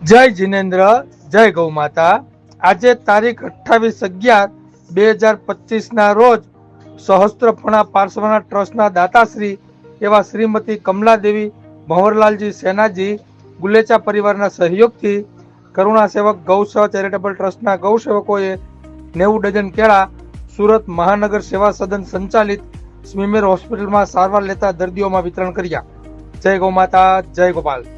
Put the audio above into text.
જય જિનેન્દ્ર, જય ગૌ માતા. આજે તારીખ અઠ્ઠાવીસ અગિયાર બે હજાર પચીસના રોજ સહસ્ત્રફણા પાર્શ્વના ટ્રસ્ટના દાતાશ્રી એવા શ્રીમતી કમલાદેવી ભંવરલાલજી સેનાજી, ગુલેચા પરિવારના સહયોગથી કરુણા સેવક ગૌસેવા ચેરિટેબલ ટ્રસ્ટના ગૌસેવકોએ નેવું ડઝન કેળા સુરત મહાનગર સેવા સદન સંચાલિત સ્મીમેર હોસ્પિટલમાં સારવાર લેતા દર્દીઓમાં વિતરણ કર્યા. જય ગૌ માતા, જય ગોપાલ.